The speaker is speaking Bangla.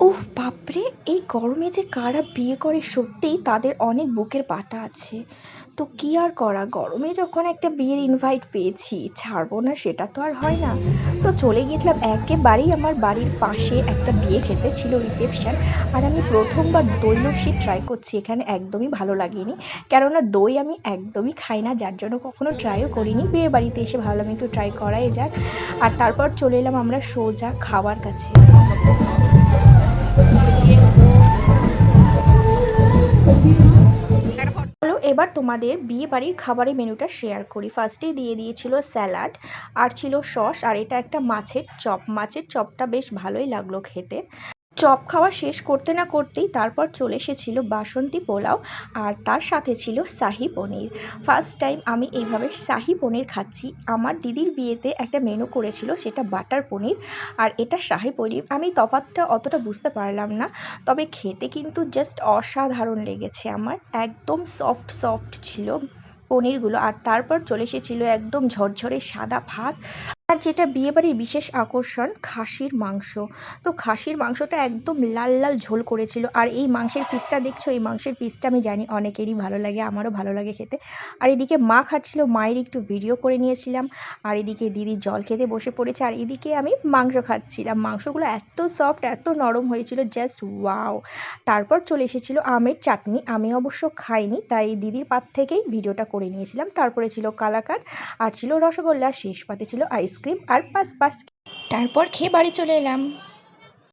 উফ, বাপরে, এই গরমে যে কারা বিয়ে করে সত্যিই তাদের অনেক বুকের পাটা আছে। তো কি আর করা, গরমে যখন একটা বিয়ের ইনভাইট পেয়েছি, ছাড়বো না, সেটা তো আর হয় না। তো চলে গিয়েছিলাম একেবারেই আমার বাড়ির পাশে একটা বিয়ে খেতে ছিল রিসেপশান আর আমি প্রথমবার দই লস্যি ট্রাই করছি, এখানে একদমই ভালো লাগেনি। কেননা দই আমি একদমই খাই না, যার জন্য কখনো ট্রাইও করিনি। বিয়ে বাড়িতে এসে ভাবলাম একটু ট্রাই করাই যাক। আর তারপর চলে এলাম আমরা সোজা খাওয়ার কাছে। এবার তোমাদের বিয়ে বাড়ির খাবারের মেনুটা শেয়ার করি। ফার্স্টেই দিয়ে দিয়েছিল স্যালাড আর ছিল সস আর এটা একটা মাছের চপ মাছের চপটা বেশ ভালোই লাগল খেতে। চপ খাওয়া শেষ করতে না করতেই তারপর চলে এসেছিল বাসন্তী পোলাও আর তার সাথে ছিল শাহি পনির। ফার্স্ট টাইম আমি এইভাবে শাহি পনির খাচ্ছি। আমার দিদির বিয়েতে একটা মেনু করেছিল, সেটা বাটার পনির। আর এটা শাহি পনির, আমি তফাৎটা অতটা বুঝতে পারলাম না। তবে খেতে কিন্তু জাস্ট অসাধারণ লেগেছে আমার। একদম সফট সফট ছিল পনিরগুলো। আর তারপর চলে এসেছিল একদম ঝরঝরে সাদা ভাত। আর যেটা বিয়েবাড়ির বিশেষ আকর্ষণ, খাসির মাংস। তো খাসির মাংসটা একদম লাল লাল ঝোল করেছিল। আর এই মাংসের পিসটা দেখছ? এই মাংসের পিসটা আমি জানি অনেকেরই ভালো লাগে, আমারও ভালো লাগে খেতে। আর এদিকে মা খাচ্ছিল, মায়ের একটু ভিডিও করে নিয়েছিলাম। আর এদিকে দিদি জল খেতে বসে পড়েছে। আর এদিকে আমি মাংস খাচ্ছিলাম। মাংসগুলো এত সফট এত নরম হয়েছিল জাস্ট ওয়াও তারপর চলে এসেছিল আমের চাটনি। আমি অবশ্য খাইনি, তাই দিদির পাত থেকেই ভিডিওটা করে নিয়েছিলাম। তারপরে ছিল কালাকাঁদ, আর ছিল রসগোল্লা, শেষ পাতে ছিল আইসক্রিম আর পাস পাস তারপর খেয়ে বাড়ি চলে এলাম।